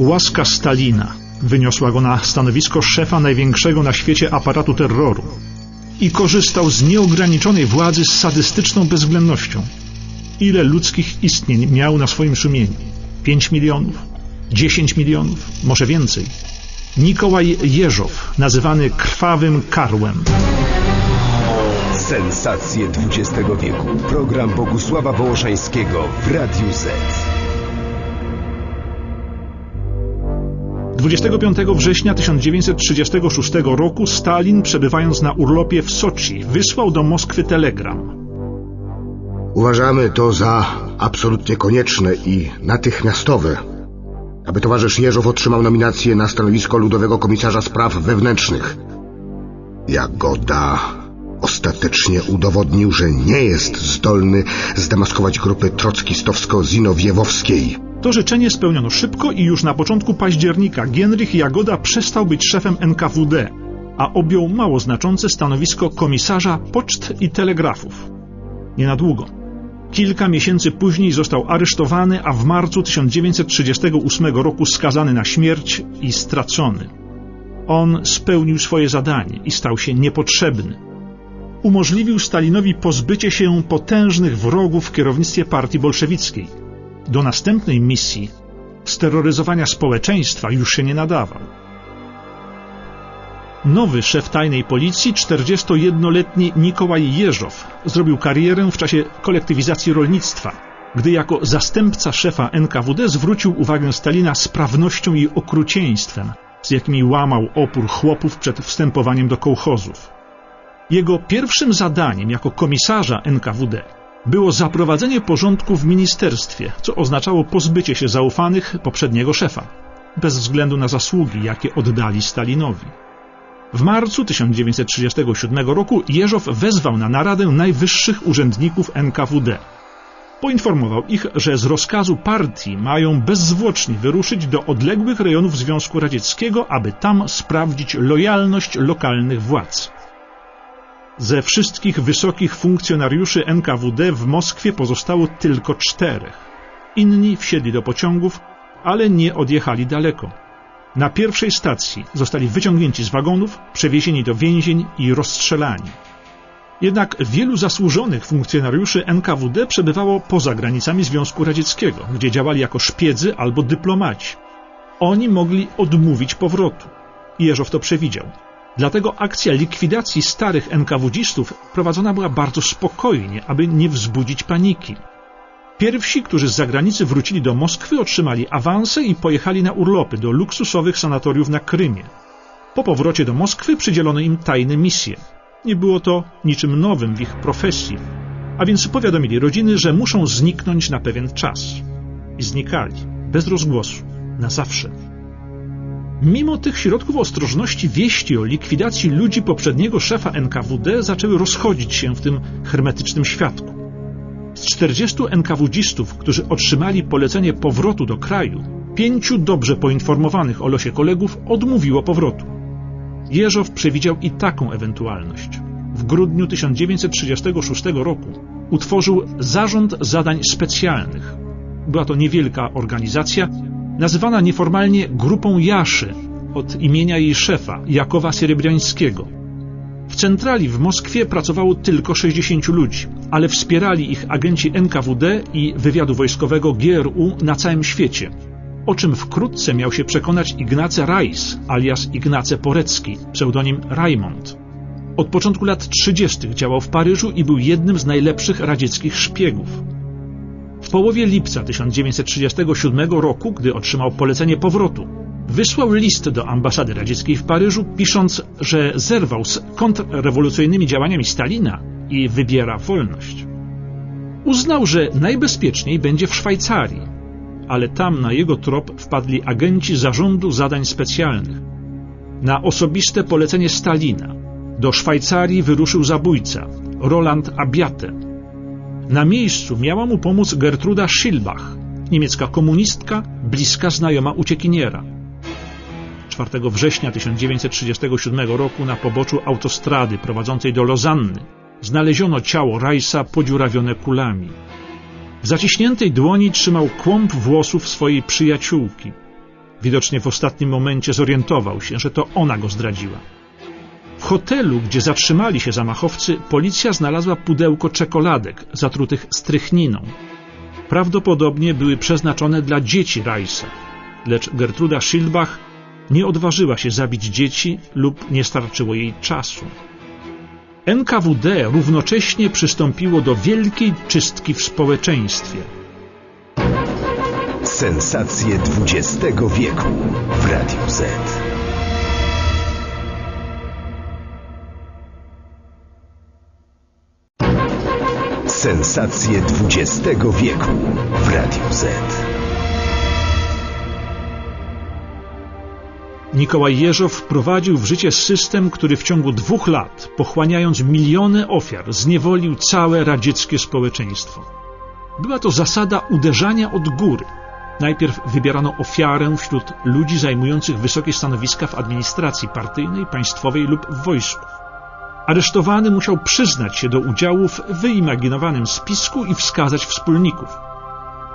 Łaska Stalina wyniosła go na stanowisko szefa największego na świecie aparatu terroru i korzystał z nieograniczonej władzy z sadystyczną bezwzględnością. Ile ludzkich istnień miał na swoim sumieniu? 5 milionów? 10 milionów? Może więcej? Nikołaj Jeżow, nazywany krwawym karłem. Sensacje XX wieku. Program Bogusława Wołoszańskiego w Radiu Z. 25 września 1936 roku Stalin, przebywając na urlopie w Soczi, wysłał do Moskwy telegram. Uważamy to za absolutnie konieczne i natychmiastowe, aby towarzysz Jeżow otrzymał nominację na stanowisko Ludowego Komisarza Spraw Wewnętrznych. Jagoda ostatecznie udowodnił, że nie jest zdolny zdemaskować grupy trockistowsko-zinowiewowskiej. To życzenie spełniono szybko i już na początku października Gienrich Jagoda przestał być szefem NKWD, a objął mało znaczące stanowisko komisarza poczt i telegrafów. Nie na długo. Kilka miesięcy później został aresztowany, a w marcu 1938 roku skazany na śmierć i stracony. On spełnił swoje zadanie i stał się niepotrzebny. Umożliwił Stalinowi pozbycie się potężnych wrogów w kierownictwie partii bolszewickiej. Do następnej misji steroryzowania społeczeństwa już się nie nadawał. Nowy szef tajnej policji, 41-letni Nikołaj Jeżow, zrobił karierę w czasie kolektywizacji rolnictwa, gdy jako zastępca szefa NKWD zwrócił uwagę Stalina sprawnością i okrucieństwem, z jakimi łamał opór chłopów przed wstępowaniem do kołchozów. Jego pierwszym zadaniem jako komisarza NKWD było zaprowadzenie porządku w ministerstwie, co oznaczało pozbycie się zaufanych poprzedniego szefa, bez względu na zasługi, jakie oddali Stalinowi. W marcu 1937 roku Jeżow wezwał na naradę najwyższych urzędników NKWD. Poinformował ich, że z rozkazu partii mają bezzwłocznie wyruszyć do odległych rejonów Związku Radzieckiego, aby tam sprawdzić lojalność lokalnych władz. Ze wszystkich wysokich funkcjonariuszy NKWD w Moskwie pozostało tylko czterech. Inni wsiedli do pociągów, ale nie odjechali daleko. Na pierwszej stacji zostali wyciągnięci z wagonów, przewiezieni do więzień i rozstrzelani. Jednak wielu zasłużonych funkcjonariuszy NKWD przebywało poza granicami Związku Radzieckiego, gdzie działali jako szpiedzy albo dyplomaci. Oni mogli odmówić powrotu. Jeżow to przewidział. Dlatego akcja likwidacji starych NKWDzistów prowadzona była bardzo spokojnie, aby nie wzbudzić paniki. Pierwsi, którzy z zagranicy wrócili do Moskwy, otrzymali awanse i pojechali na urlopy do luksusowych sanatoriów na Krymie. Po powrocie do Moskwy przydzielono im tajne misje. Nie było to niczym nowym w ich profesji, a więc powiadomili rodziny, że muszą zniknąć na pewien czas. I znikali, bez rozgłosu, na zawsze. Mimo tych środków ostrożności wieści o likwidacji ludzi poprzedniego szefa NKWD zaczęły rozchodzić się w tym hermetycznym świadku. Z 40 NKWDzistów, którzy otrzymali polecenie powrotu do kraju, pięciu dobrze poinformowanych o losie kolegów odmówiło powrotu. Jeżow przewidział i taką ewentualność. W grudniu 1936 roku utworzył Zarząd Zadań Specjalnych. Była to niewielka organizacja, nazywana nieformalnie Grupą Jaszy od imienia jej szefa, Jakowa Serebriańskiego. W centrali w Moskwie pracowało tylko 60 ludzi, ale wspierali ich agenci NKWD i wywiadu wojskowego GRU na całym świecie, o czym wkrótce miał się przekonać Ignacy Rajs, alias Ignacy Porecki, pseudonim Raimond. Od początku lat 30. działał w Paryżu i był jednym z najlepszych radzieckich szpiegów. Połowie lipca 1937 roku, gdy otrzymał polecenie powrotu, wysłał list do ambasady radzieckiej w Paryżu, pisząc, że zerwał z kontrrewolucyjnymi działaniami Stalina i wybiera wolność. Uznał, że najbezpieczniej będzie w Szwajcarii, ale tam na jego trop wpadli agenci Zarządu Zadań Specjalnych. Na osobiste polecenie Stalina do Szwajcarii wyruszył zabójca Roland Abiate. Na miejscu miała mu pomóc Gertruda Schilbach, niemiecka komunistka, bliska znajoma uciekiniera. 4 września 1937 roku na poboczu autostrady prowadzącej do Lozanny znaleziono ciało Rajsa podziurawione kulami. W zaciśniętej dłoni trzymał kłąb włosów swojej przyjaciółki. Widocznie w ostatnim momencie zorientował się, że to ona go zdradziła. W hotelu, gdzie zatrzymali się zamachowcy, policja znalazła pudełko czekoladek zatrutych strychniną. Prawdopodobnie były przeznaczone dla dzieci Rajsa, lecz Gertruda Schildbach nie odważyła się zabić dzieci lub nie starczyło jej czasu. NKWD równocześnie przystąpiło do wielkiej czystki w społeczeństwie. Sensacje XX wieku w Radiu Z. Sensacje XX wieku w Radiu Z. Nikołaj Jeżow wprowadził w życie system, który w ciągu dwóch lat, pochłaniając miliony ofiar, zniewolił całe radzieckie społeczeństwo. Była to zasada uderzania od góry. Najpierw wybierano ofiarę wśród ludzi zajmujących wysokie stanowiska w administracji partyjnej, państwowej lub w wojsku. Aresztowany musiał przyznać się do udziału w wyimaginowanym spisku i wskazać wspólników.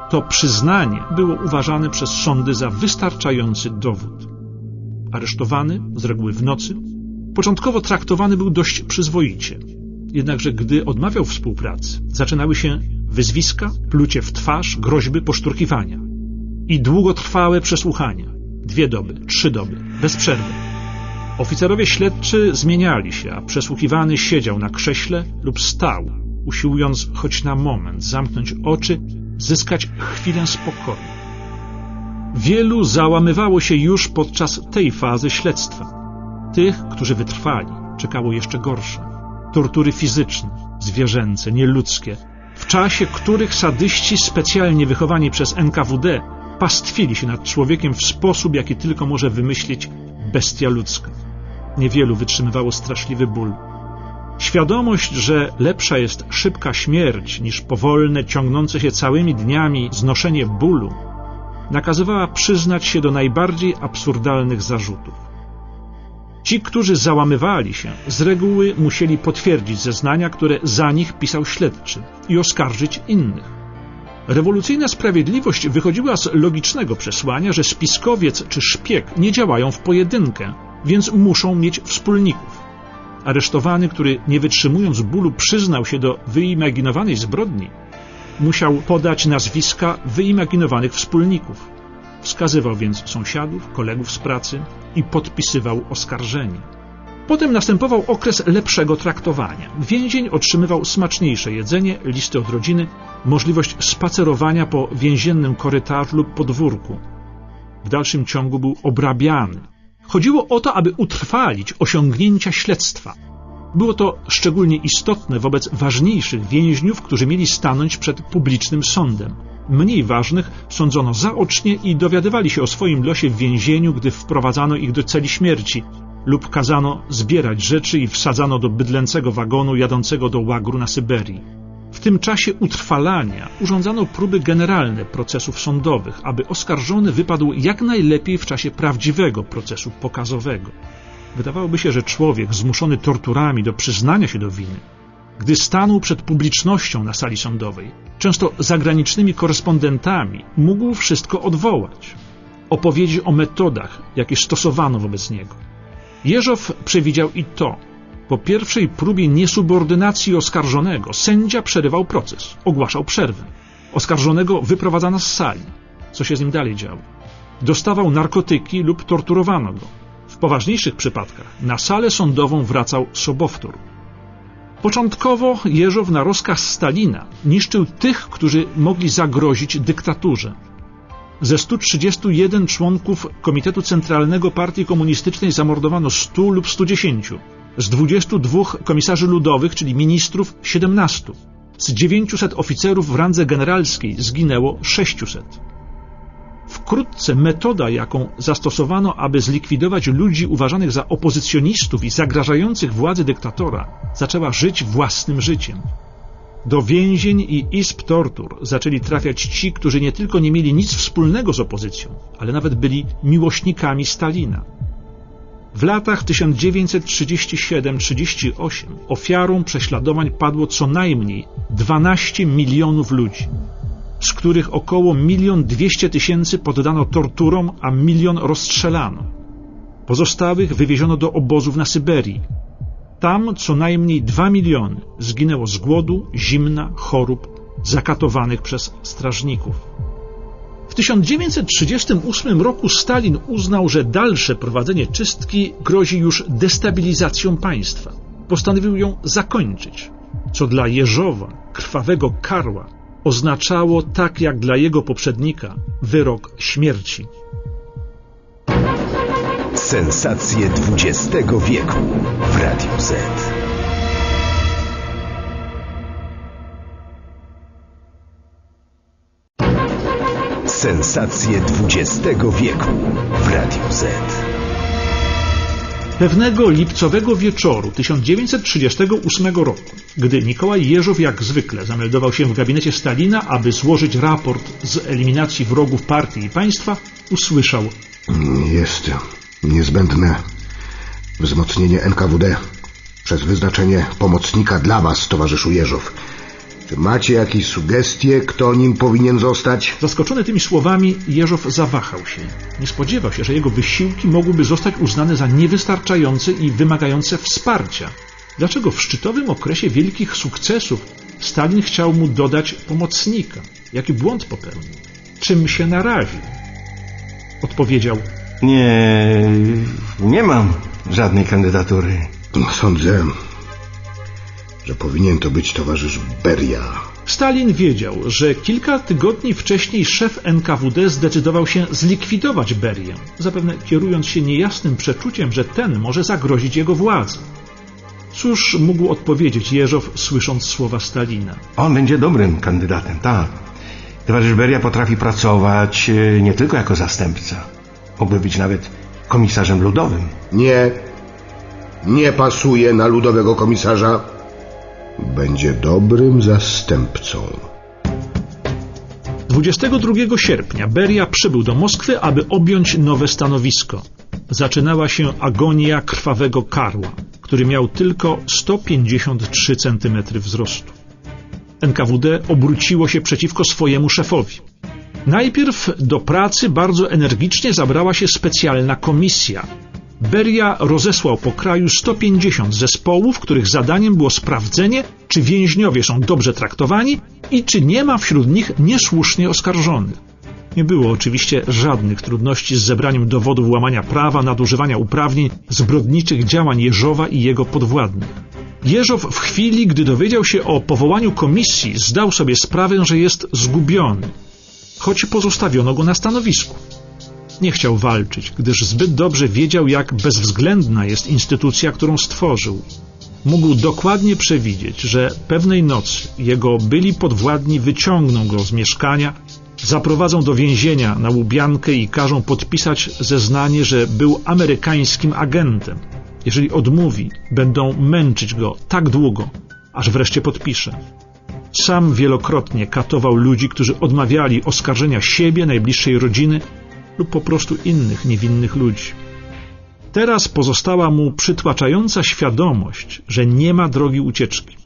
To przyznanie było uważane przez sądy za wystarczający dowód. Aresztowany, z reguły w nocy, początkowo traktowany był dość przyzwoicie. Jednakże gdy odmawiał współpracy, zaczynały się wyzwiska, plucie w twarz, groźby, poszturkiwania i długotrwałe przesłuchania. Dwie doby, trzy doby, bez przerwy. Oficerowie śledczy zmieniali się, a przesłuchiwany siedział na krześle lub stał, usiłując choć na moment zamknąć oczy, zyskać chwilę spokoju. Wielu załamywało się już podczas tej fazy śledztwa. Tych, którzy wytrwali, czekało jeszcze gorsze. Tortury fizyczne, zwierzęce, nieludzkie, w czasie których sadyści specjalnie wychowani przez NKWD pastwili się nad człowiekiem w sposób, jaki tylko może wymyślić bestia ludzka. Niewielu wytrzymywało straszliwy ból. Świadomość, że lepsza jest szybka śmierć niż powolne, ciągnące się całymi dniami znoszenie bólu, nakazywała przyznać się do najbardziej absurdalnych zarzutów. Ci, którzy załamywali się, z reguły musieli potwierdzić zeznania, które za nich pisał śledczy i oskarżyć innych. Rewolucyjna sprawiedliwość wychodziła z logicznego przesłania, że spiskowiec czy szpieg nie działają w pojedynkę, więc muszą mieć wspólników. Aresztowany, który nie wytrzymując bólu przyznał się do wyimaginowanej zbrodni, musiał podać nazwiska wyimaginowanych wspólników. Wskazywał więc sąsiadów, kolegów z pracy i podpisywał oskarżenie. Potem następował okres lepszego traktowania. Więzień otrzymywał smaczniejsze jedzenie, listy od rodziny, możliwość spacerowania po więziennym korytarzu lub podwórku. W dalszym ciągu był obrabiany. Chodziło o to, aby utrwalić osiągnięcia śledztwa. Było to szczególnie istotne wobec ważniejszych więźniów, którzy mieli stanąć przed publicznym sądem. Mniej ważnych sądzono zaocznie i dowiadywali się o swoim losie w więzieniu, gdy wprowadzano ich do celi śmierci lub kazano zbierać rzeczy i wsadzano do bydlęcego wagonu jadącego do łagru na Syberii. W tym czasie utrwalania urządzano próby generalne procesów sądowych, aby oskarżony wypadł jak najlepiej w czasie prawdziwego procesu pokazowego. Wydawałoby się, że człowiek zmuszony torturami do przyznania się do winy, gdy stanął przed publicznością na sali sądowej, często zagranicznymi korespondentami, mógł wszystko odwołać. Opowiedzi o metodach, jakie stosowano wobec niego. Jeżow przewidział i to. Po pierwszej próbie niesubordynacji oskarżonego sędzia przerywał proces, ogłaszał przerwę. Oskarżonego wyprowadzano z sali. Co się z nim dalej działo? Dostawał narkotyki lub torturowano go. W poważniejszych przypadkach na salę sądową wracał sobowtór. Początkowo Jeżow na rozkaz Stalina niszczył tych, którzy mogli zagrozić dyktaturze. Ze 131 członków Komitetu Centralnego Partii Komunistycznej zamordowano 100 lub 110. Z 22 komisarzy ludowych, czyli ministrów, 17. Z 900 oficerów w randze generalskiej zginęło 600. Wkrótce metoda, jaką zastosowano, aby zlikwidować ludzi uważanych za opozycjonistów i zagrażających władzy dyktatora, zaczęła żyć własnym życiem. Do więzień i izb tortur zaczęli trafiać ci, którzy nie tylko nie mieli nic wspólnego z opozycją, ale nawet byli miłośnikami Stalina. W latach 1937-38 ofiarą prześladowań padło co najmniej 12 milionów ludzi. z których około milion dwieście tysięcy poddano torturom, a milion rozstrzelano. Pozostałych wywieziono do obozów na Syberii. Tam co najmniej dwa miliony zginęło z głodu, zimna, chorób, zakatowanych przez strażników. W 1938 roku Stalin uznał, że dalsze prowadzenie czystki grozi już destabilizacją państwa. Postanowił ją zakończyć, co dla Jeżowa, krwawego karła, oznaczało, tak jak dla jego poprzednika, wyrok śmierci. Sensacje XX wieku w Radiu Z. Sensacje XX wieku w Radiu Z. Pewnego lipcowego wieczoru 1938 roku, gdy Mikołaj Jeżow jak zwykle zameldował się w gabinecie Stalina, aby złożyć raport z eliminacji wrogów partii i państwa, usłyszał Jest niezbędne wzmocnienie NKWD przez wyznaczenie pomocnika dla was, towarzyszu Jeżow. Czy macie jakieś sugestie, kto nim powinien zostać? Zaskoczony tymi słowami, Jeżow zawahał się. Nie spodziewał się, że jego wysiłki mogłyby zostać uznane za niewystarczające i wymagające wsparcia. Dlaczego w szczytowym okresie wielkich sukcesów Stalin chciał mu dodać pomocnika? Jaki błąd popełnił? Czym się naraził? Odpowiedział, Nie, nie mam żadnej kandydatury. No, Sądzę, że powinien to być towarzysz Beria. Stalin wiedział, że kilka tygodni wcześniej szef NKWD zdecydował się zlikwidować Berię, zapewne kierując się niejasnym przeczuciem, że ten może zagrozić jego władzy. Cóż mógł odpowiedzieć Jeżow, słysząc słowa Stalina? On będzie dobrym kandydatem, tak. Towarzysz Beria potrafi pracować e, nie tylko jako zastępca. Mógłby być nawet komisarzem ludowym. Nie, nie pasuje na ludowego komisarza. Będzie dobrym zastępcą. 22 sierpnia Beria przybył do Moskwy, aby objąć nowe stanowisko. Zaczynała się agonia krwawego karła, który miał tylko 153 cm wzrostu. NKWD obróciło się przeciwko swojemu szefowi. Najpierw do pracy bardzo energicznie zabrała się specjalna komisja. Beria rozesłał po kraju 150 zespołów, których zadaniem było sprawdzenie, czy więźniowie są dobrze traktowani i czy nie ma wśród nich niesłusznie oskarżonych. Nie było oczywiście żadnych trudności z zebraniem dowodów łamania prawa, nadużywania uprawnień, zbrodniczych działań Jeżowa i jego podwładnych. Jeżow w chwili, gdy dowiedział się o powołaniu komisji, zdał sobie sprawę, że jest zgubiony, choć pozostawiono go na stanowisku. Nie chciał walczyć, gdyż zbyt dobrze wiedział, jak bezwzględna jest instytucja, którą stworzył. Mógł dokładnie przewidzieć, że pewnej nocy jego byli podwładni wyciągną go z mieszkania, zaprowadzą do więzienia na Łubiankę i każą podpisać zeznanie, że był amerykańskim agentem. Jeżeli odmówi, będą męczyć go tak długo, aż wreszcie podpisze. Sam wielokrotnie katował ludzi, którzy odmawiali oskarżenia siebie, najbliższej rodziny lub po prostu innych niewinnych ludzi. Teraz pozostała mu przytłaczająca świadomość, że nie ma drogi ucieczki.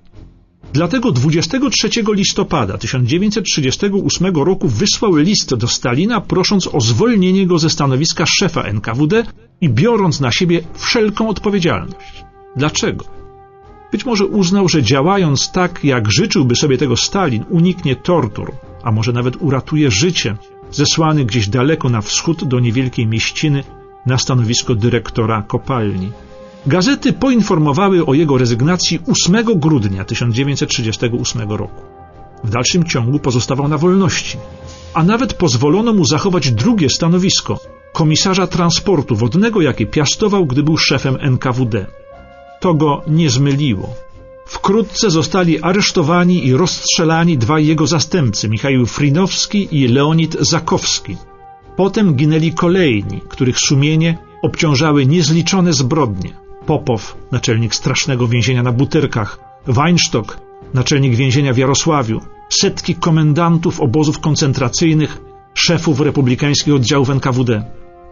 Dlatego 23 listopada 1938 roku wysłał list do Stalina, prosząc o zwolnienie go ze stanowiska szefa NKWD i biorąc na siebie wszelką odpowiedzialność. Dlaczego? Być może uznał, że działając tak, jak życzyłby sobie tego Stalin, uniknie tortur, a może nawet uratuje życie, zesłany gdzieś daleko na wschód do niewielkiej mieściny na stanowisko dyrektora kopalni. Gazety poinformowały o jego rezygnacji 8 grudnia 1938 roku. W dalszym ciągu pozostawał na wolności, a nawet pozwolono mu zachować drugie stanowisko komisarza transportu wodnego, jakie piastował, gdy był szefem NKWD. To go nie zmyliło. Wkrótce zostali aresztowani i rozstrzelani dwaj jego zastępcy, Michał Frinowski i Leonid Zakowski. Potem ginęli kolejni, których sumienie obciążały niezliczone zbrodnie. Popow, naczelnik strasznego więzienia na Butyrkach, Weinstock, naczelnik więzienia w Jarosławiu, setki komendantów obozów koncentracyjnych, szefów republikańskich oddziałów NKWD.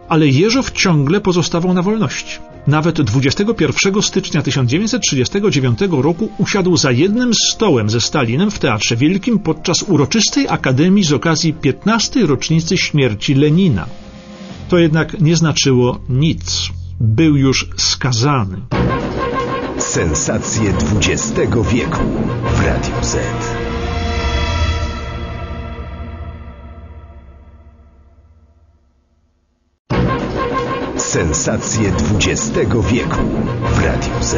Ale Jeżow ciągle pozostawał na wolności. Nawet 21 stycznia 1939 roku usiadł za jednym stołem ze Stalinem w Teatrze Wielkim podczas uroczystej akademii z okazji 15. rocznicy śmierci Lenina. To jednak nie znaczyło nic. Był już skazany. Sensacje XX wieku w Radiu Z. Sensacje XX wieku w Radiu Z.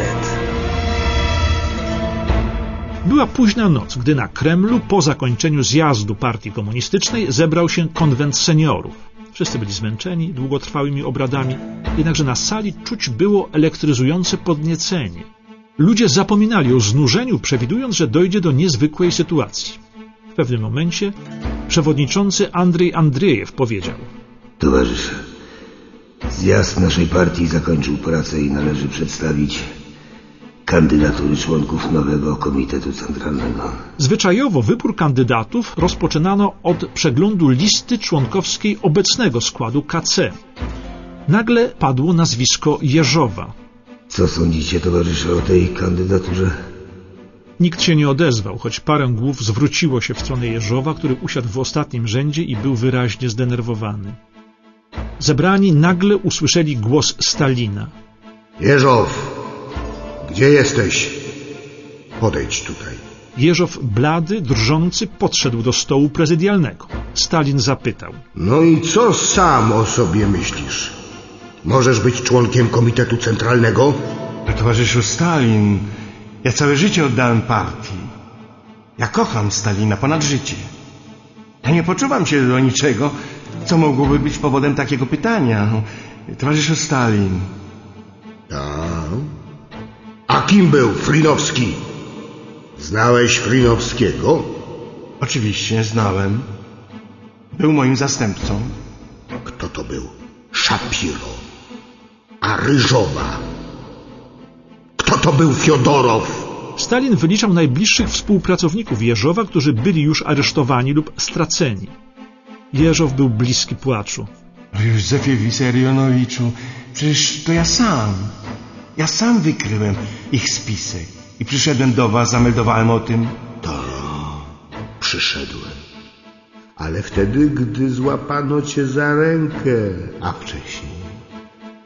Była późna noc, gdy na Kremlu po zakończeniu zjazdu partii komunistycznej zebrał się konwent seniorów. Wszyscy byli zmęczeni długotrwałymi obradami, jednakże na sali czuć było elektryzujące podniecenie. Ludzie zapominali o znużeniu, przewidując, że dojdzie do niezwykłej sytuacji. W pewnym momencie przewodniczący Andrzej Andrzejew powiedział Towarzysze, zjazd naszej partii zakończył pracę i należy przedstawić kandydatury członków nowego Komitetu Centralnego. Zwyczajowo wybór kandydatów rozpoczynano od przeglądu listy członkowskiej obecnego składu KC. Nagle padło nazwisko Jeżowa. Co sądzicie, towarzysze, o tej kandydaturze? Nikt się nie odezwał, choć parę głów zwróciło się w stronę Jeżowa, który usiadł w ostatnim rzędzie i był wyraźnie zdenerwowany. Zebrani nagle usłyszeli głos Stalina. Jeżow, gdzie jesteś? Podejdź tutaj. Jeżow, blady, drżący, podszedł do stołu prezydialnego. Stalin zapytał. No i co sam o sobie myślisz? Możesz być członkiem Komitetu Centralnego? Towarzyszu Stalin, ja całe życie oddałem partii. Ja kocham Stalina ponad życie. Ja nie poczuwam się do niczego, co mogłoby być powodem takiego pytania. Towarzyszu Stalin, A, a kim był Frinowski? Znałeś Frinowskiego? oczywiście znałem. Był moim zastępcą. Kto to był? Szapiro. A Ryżowa? Kto to był Fiodorow? Stalin wyliczał najbliższych współpracowników Jeżowa, którzy byli już aresztowani lub straceni. Jeżow był bliski płaczu. Józefie Wisarionowiczu, przecież to ja sam. Ja sam wykryłem ich spisek i przyszedłem do was, zameldowałem o tym. Przyszedłem. Ale wtedy, gdy złapano cię za rękę, a wcześniej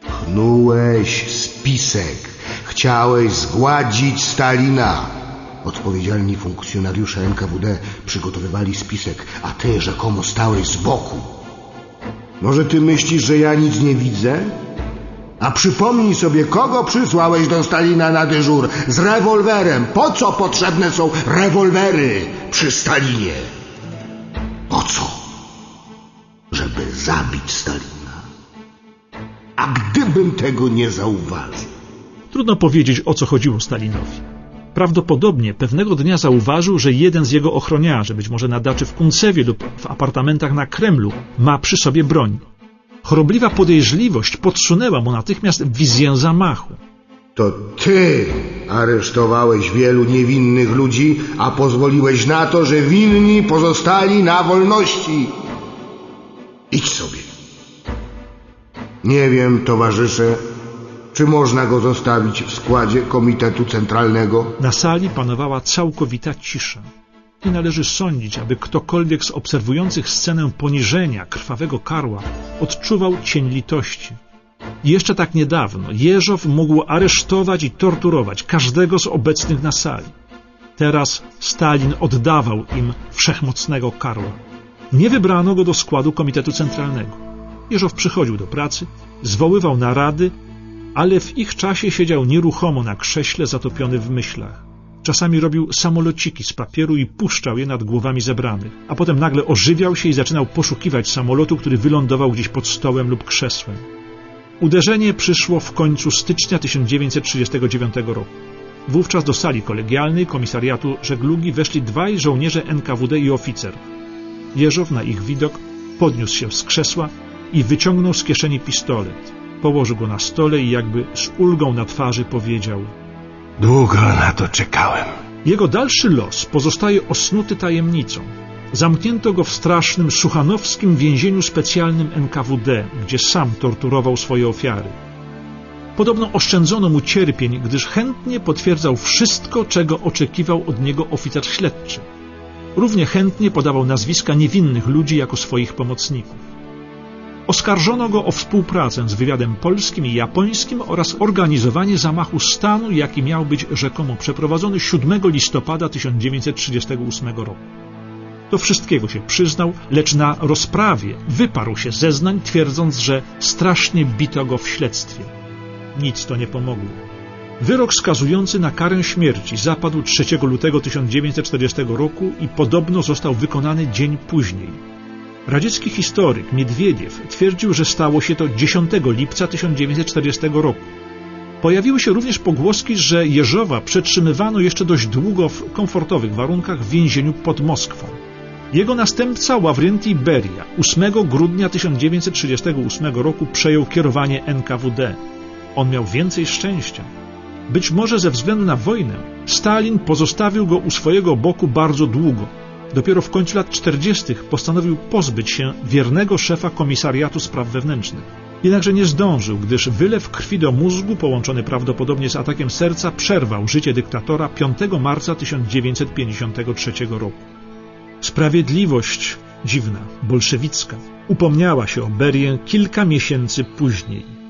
pchnułeś spisek. Chciałeś zgładzić Stalina. Odpowiedzialni funkcjonariusze NKWD przygotowywali spisek, a ty rzekomo stałeś z boku. Może ty myślisz, że ja nic nie widzę? A przypomnij sobie, kogo przysłałeś do Stalina na dyżur z rewolwerem. Po co potrzebne są rewolwery przy Stalinie? Po co? Żeby zabić Stalina. A gdybym tego nie zauważył? Trudno powiedzieć, o co chodziło Stalinowi. Prawdopodobnie pewnego dnia zauważył, że jeden z jego ochroniarzy, być może na daczy w Kuncewie lub w apartamentach na Kremlu, ma przy sobie broń. Chorobliwa podejrzliwość podsunęła mu natychmiast wizję zamachu. To ty aresztowałeś wielu niewinnych ludzi, a pozwoliłeś na to, że winni pozostali na wolności. Idź sobie. Nie wiem, towarzysze, czy można go zostawić w składzie Komitetu Centralnego. Na sali panowała całkowita cisza. Nie należy sądzić, aby ktokolwiek z obserwujących scenę poniżenia krwawego karła odczuwał cień litości. Jeszcze tak niedawno Jeżow mógł aresztować i torturować każdego z obecnych na sali. Teraz Stalin oddawał im wszechmocnego karła. Nie wybrano go do składu Komitetu Centralnego. Jeżow przychodził do pracy, zwoływał narady, ale w ich czasie siedział nieruchomo na krześle zatopiony w myślach. Czasami robił samolociki z papieru i puszczał je nad głowami zebranych, a potem nagle ożywiał się i zaczynał poszukiwać samolotu, który wylądował gdzieś pod stołem lub krzesłem. Uderzenie przyszło w końcu stycznia 1939 roku. Wówczas do sali kolegialnej komisariatu żeglugi weszli dwaj żołnierze NKWD i oficer. Jeżow na ich widok podniósł się z krzesła i wyciągnął z kieszeni pistolet. Położył go na stole i jakby z ulgą na twarzy powiedział Długo na to czekałem. Jego dalszy los pozostaje osnuty tajemnicą. Zamknięto go w strasznym suchanowskim więzieniu specjalnym NKWD, gdzie sam torturował swoje ofiary. Podobno oszczędzono mu cierpień, gdyż chętnie potwierdzał wszystko, czego oczekiwał od niego oficer śledczy. Równie chętnie podawał nazwiska niewinnych ludzi jako swoich pomocników. Oskarżono go o współpracę z wywiadem polskim i japońskim oraz organizowanie zamachu stanu, jaki miał być rzekomo przeprowadzony 7 listopada 1938 roku. Do wszystkiego się przyznał, lecz na rozprawie wyparł się zeznań, twierdząc, że strasznie bito go w śledztwie. Nic to nie pomogło. Wyrok skazujący na karę śmierci zapadł 3 lutego 1940 roku i podobno został wykonany dzień później. Radziecki historyk Miedwiediew twierdził, że stało się to 10 lipca 1940 roku. Pojawiły się również pogłoski, że Jeżowa przetrzymywano jeszcze dość długo w komfortowych warunkach w więzieniu pod Moskwą. Jego następca Ławrentij Beria 8 grudnia 1938 roku przejął kierowanie NKWD. On miał więcej szczęścia. Być może ze względu na wojnę Stalin pozostawił go u swojego boku bardzo długo. Dopiero w końcu lat 40. postanowił pozbyć się wiernego szefa Komisariatu Spraw Wewnętrznych. Jednakże nie zdążył, gdyż wylew krwi do mózgu, połączony prawdopodobnie z atakiem serca, przerwał życie dyktatora 5 marca 1953 roku. Sprawiedliwość dziwna, bolszewicka, upomniała się o Berię kilka miesięcy później.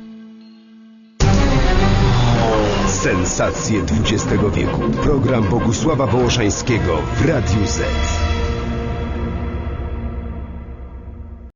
Sensacje XX wieku. Program Bogusława Wołoszańskiego w Radiu Z.